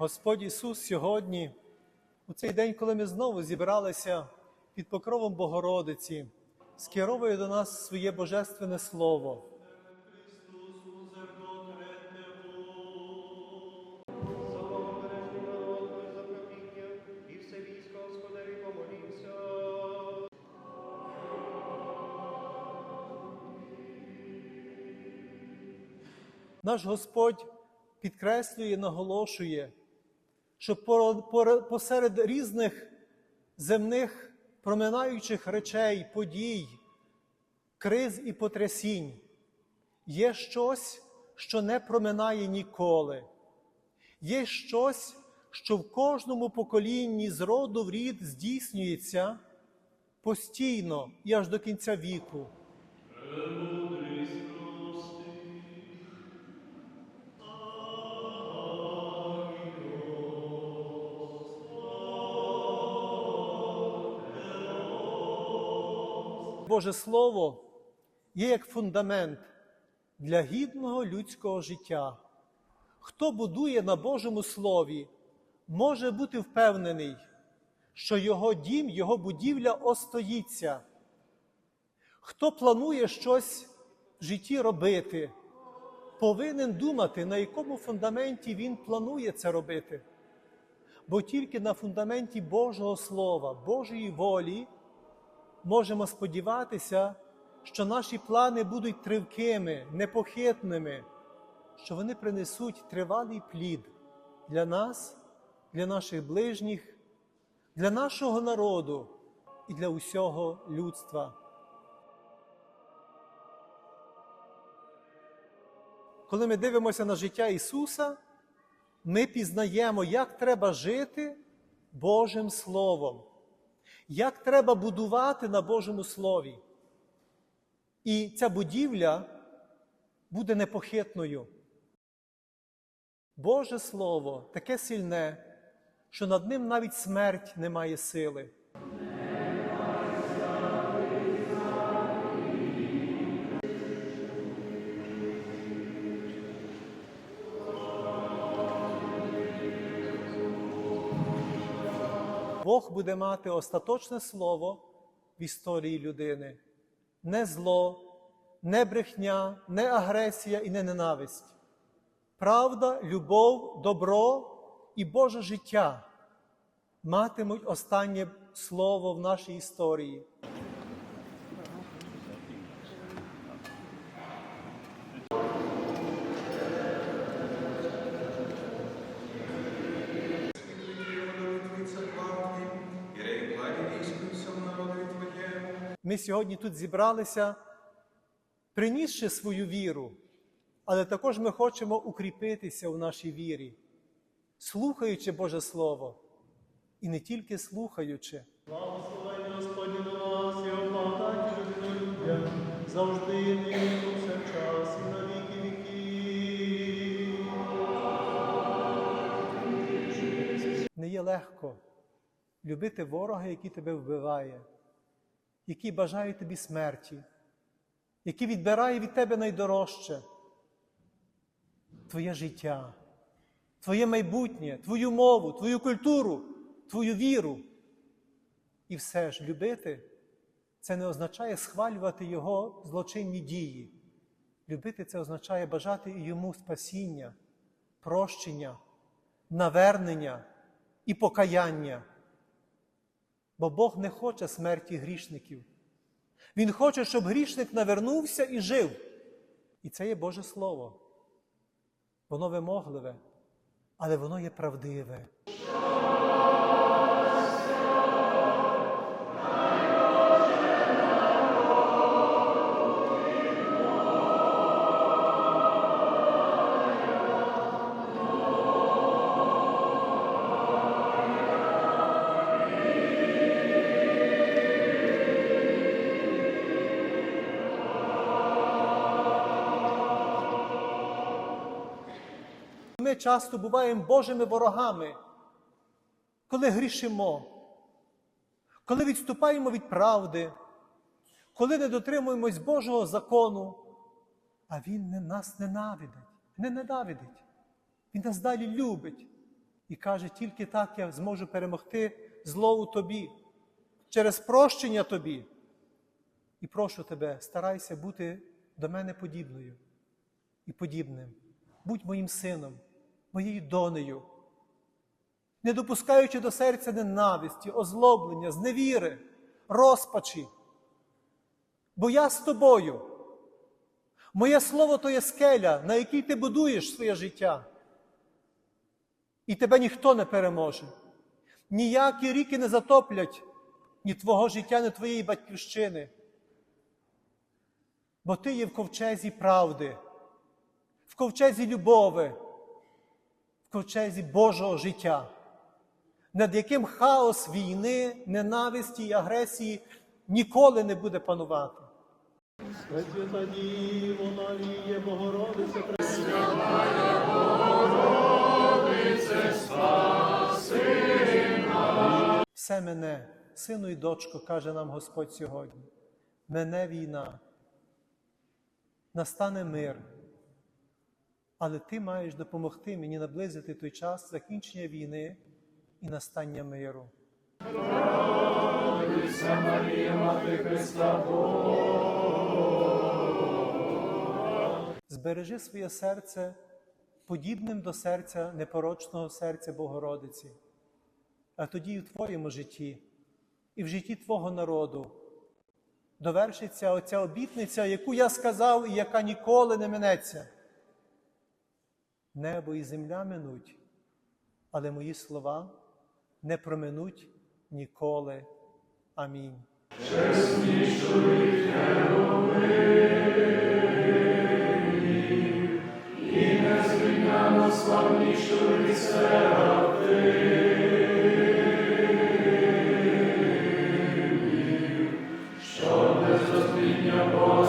Господь Ісус сьогодні, у цей день, коли ми знову зібралися під покровом Богородиці, скеровує до нас своє Божественне Слово. Наш Господь підкреслює, наголошує, що посеред різних земних проминаючих речей, подій, криз і потрясінь є щось, що не проминає ніколи. Є щось, що в кожному поколінні з роду в рід здійснюється постійно і аж до кінця віку. Боже Слово є як фундамент для гідного людського життя. Хто будує на Божому Слові, може бути впевнений, що його дім, його будівля остоїться. Хто планує щось в житті робити, повинен думати, на якому фундаменті він планує це робити. Бо тільки на фундаменті Божого Слова, Божої волі можемо сподіватися, що наші плани будуть тривкими, непохитними, що вони принесуть тривалий плід для нас, для наших ближніх, для нашого народу і для усього людства. Коли ми дивимося на життя Ісуса, ми пізнаємо, як треба жити Божим Словом як треба будувати на Божому Слові. І ця будівля буде непохитною. Боже Слово таке сильне, що над ним навіть смерть не має сили. Бог буде мати остаточне слово в історії людини. Не зло, не брехня, не агресія і не ненависть. Правда, любов, добро і Боже життя матимуть останнє слово в нашій історії. Ми сьогодні тут зібралися, принісши свою віру, але також ми хочемо укріпитися у нашій вірі, слухаючи Боже Слово, і не тільки слухаючи. Благословення Господні до вас і людям завжди і повсякчас і на віки віків. Не є легко любити ворога, який тебе вбиває, який бажає тобі смерті, який відбирає від тебе найдорожче твоє життя, твоє майбутнє, твою мову, твою культуру, твою віру. І все ж любити це не означає схвалювати його злочинні дії. Любити це означає бажати йому спасіння, прощення, навернення і покаяння. Бо Бог не хоче смерті грішників. Він хоче, щоб грішник навернувся і жив. І це є Боже Слово. Воно вимогливе, але воно є правдиве. Ми часто буваємо Божими ворогами, коли грішимо, коли відступаємо від правди, коли не дотримуємось Божого закону, а Він не нас ненавидить, не ненавидить. Він нас далі любить. І каже, тільки так я зможу перемогти зло у тобі, через прощення тобі. І прошу тебе, старайся бути до мене подібною і подібним. Будь моїм сином, моєю донею, не допускаючи до серця ненависті, озлоблення, зневіри, розпачі. Бо я з тобою. Моє слово то є скеля, на якій ти будуєш своє життя. І тебе ніхто не переможе. Ніякі ріки не затоплять ні твого життя, ні твоєї батьківщини. Бо ти є в ковчезі правди, в ковчезі любови, в ковчезі Божого життя, над яким хаос війни, ненависті і агресії ніколи не буде панувати. Пресвята Діво Марія, Богородице, Все мене, сину і дочко, каже нам Господь сьогодні. Мене війна. Настане мир. Але ти маєш допомогти мені наблизити той час закінчення війни і настання миру. Збережи своє серце подібним до серця непорочного серця Богородиці. А тоді і в твоєму житті, і в житті Твого народу довершиться оця обітниця, яку я сказав і яка ніколи не минеться небо і земля минуть, але мої слова не проминуть ніколи. Амінь. Що не зустріння Бога.